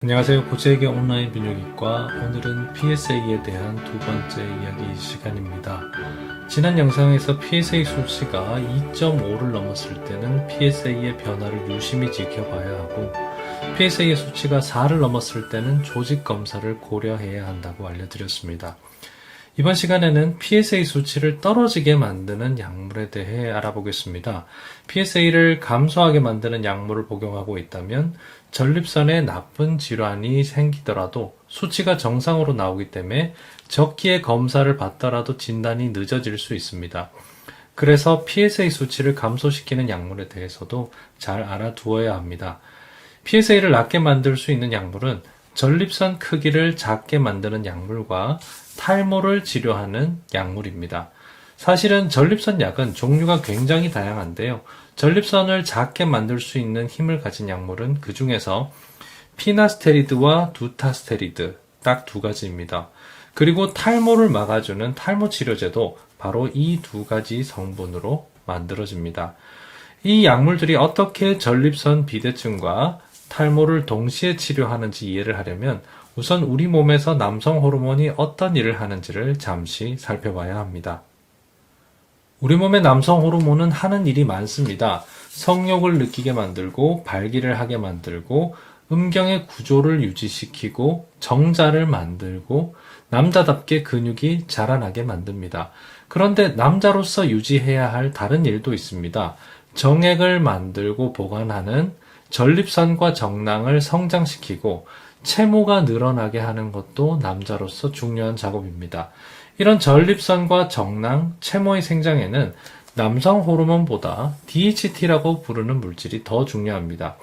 안녕하세요. 고재에게 온라인 비뇨기과 오늘은 PSA에 대한 두 번째 이야기 시간입니다. 지난 영상에서 PSA 수치가 2.5를 넘었을 때는 PSA의 변화를 유심히 지켜봐야 하고 PSA의 수치가 4를 넘었을 때는 조직 검사를 고려해야 한다고 알려드렸습니다. 이번 시간에는 PSA 수치를 떨어지게 만드는 약물에 대해 알아보겠습니다. PSA를 감소하게 만드는 약물을 복용하고 있다면 전립선에 나쁜 질환이 생기더라도 수치가 정상으로 나오기 때문에 적기에 검사를 받더라도 진단이 늦어질 수 있습니다. 그래서 PSA 수치를 감소시키는 약물에 대해서도 잘 알아두어야 합니다. PSA를 낮게 만들 수 있는 약물은 전립선 크기를 작게 만드는 약물과 탈모를 치료하는 약물입니다. 사실은 전립선 약은 종류가 굉장히 다양한데요. 전립선을 작게 만들 수 있는 힘을 가진 약물은 그 중에서 피나스테리드와 두타스테리드 딱 두 가지입니다. 그리고 탈모를 막아주는 탈모 치료제도 바로 이 두 가지 성분으로 만들어집니다. 이 약물들이 어떻게 전립선 비대증과 탈모를 동시에 치료하는지 이해를 하려면 우선 우리 몸에서 남성 호르몬이 어떤 일을 하는지를 잠시 살펴봐야 합니다. 우리 몸의 남성 호르몬은 하는 일이 많습니다. 성욕을 느끼게 만들고 발기를 하게 만들고 음경의 구조를 유지시키고 정자를 만들고 남자답게 근육이 자라나게 만듭니다. 그런데 남자로서 유지해야 할 다른 일도 있습니다. 정액을 만들고 보관하는 전립선과 정낭을 성장시키고 채모가 늘어나게 하는 것도 남자로서 중요한 작업입니다. 이런 전립선과 정낭, 채모의 생장에는 남성 호르몬보다 DHT라고 부르는 물질이 더 중요합니다.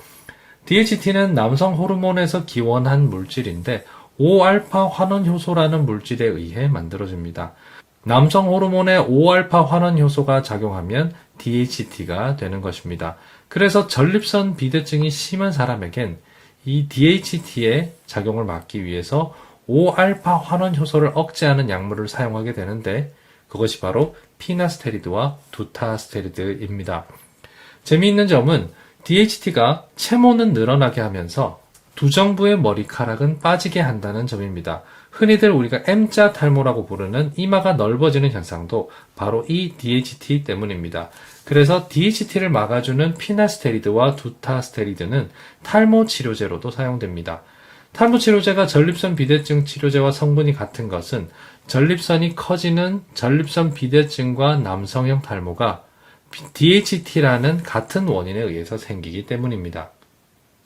DHT는 남성 호르몬에서 기원한 물질인데 5알파 환원 효소라는 물질에 의해 만들어집니다. 남성 호르몬의 5알파 환원 효소가 작용하면 DHT가 되는 것입니다. 그래서 전립선 비대증이 심한 사람에겐 이 DHT의 작용을 막기 위해서 5알파 환원 효소를 억제하는 약물을 사용하게 되는데 그것이 바로 피나스테리드와 두타스테리드입니다. 재미있는 점은 DHT가 채모는 늘어나게 하면서 두정부의 머리카락은 빠지게 한다는 점입니다. 흔히들 우리가 M자 탈모라고 부르는 이마가 넓어지는 현상도 바로 이 DHT 때문입니다. 그래서 DHT를 막아주는 피나스테리드와 두타스테리드는 탈모 치료제로도 사용됩니다. 탈모 치료제가 전립선 비대증 치료제와 성분이 같은 것은 전립선이 커지는 전립선 비대증과 남성형 탈모가 DHT라는 같은 원인에 의해서 생기기 때문입니다.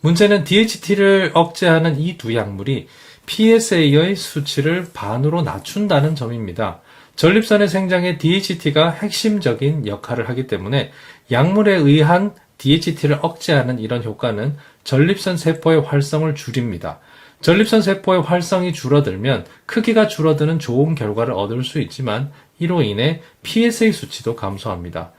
문제는 DHT를 억제하는 이 두 약물이 PSA의 수치를 반으로 낮춘다는 점입니다. 전립선의 생장에 DHT가 핵심적인 역할을 하기 때문에 약물에 의한 DHT를 억제하는 이런 효과는 전립선 세포의 활성을 줄입니다. 전립선 세포의 활성이 줄어들면 크기가 줄어드는 좋은 결과를 얻을 수 있지만 이로 인해 PSA 수치도 감소합니다.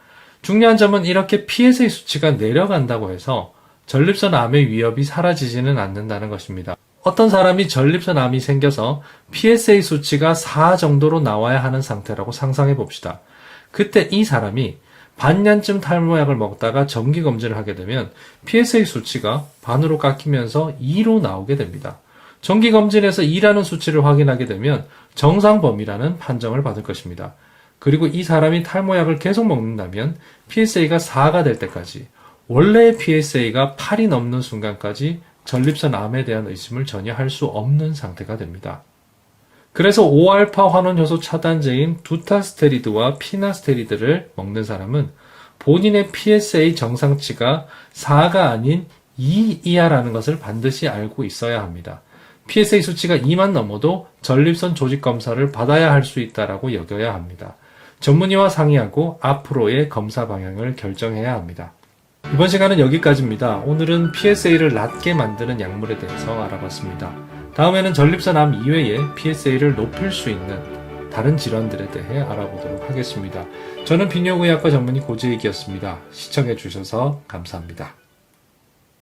중요한 점은 이렇게 PSA 수치가 내려간다고 해서 전립선 암의 위협이 사라지지는 않는다는 것입니다. 어떤 사람이 전립선 암이 생겨서 PSA 수치가 4 정도로 나와야 하는 상태라고 상상해 봅시다. 그때 이 사람이 반년쯤 탈모약을 먹다가 정기 검진을 하게 되면 PSA 수치가 반으로 깎이면서 2로 나오게 됩니다. 정기 검진에서 2라는 수치를 확인하게 되면 정상 범위라는 판정을 받을 것입니다. 그리고 이 사람이 탈모약을 계속 먹는다면 PSA가 4가 될 때까지 원래의 PSA가 8이 넘는 순간까지 전립선 암에 대한 의심을 전혀 할 수 없는 상태가 됩니다. 그래서 5알파 환원 효소 차단제인 두타스테리드와 피나스테리드를 먹는 사람은 본인의 PSA 정상치가 4가 아닌 2 이하라는 것을 반드시 알고 있어야 합니다. PSA 수치가 2만 넘어도 전립선 조직 검사를 받아야 할 수 있다라고 여겨야 합니다. 전문의와 상의하고 앞으로의 검사 방향을 결정해야 합니다. 이번 시간은 여기까지입니다. 오늘은 PSA를 낮게 만드는 약물에 대해서 알아봤습니다. 다음에는 전립선 암 이외에 PSA를 높일 수 있는 다른 질환들에 대해 알아보도록 하겠습니다. 저는 비뇨의학과 전문의 고재익이었습니다. 시청해주셔서 감사합니다.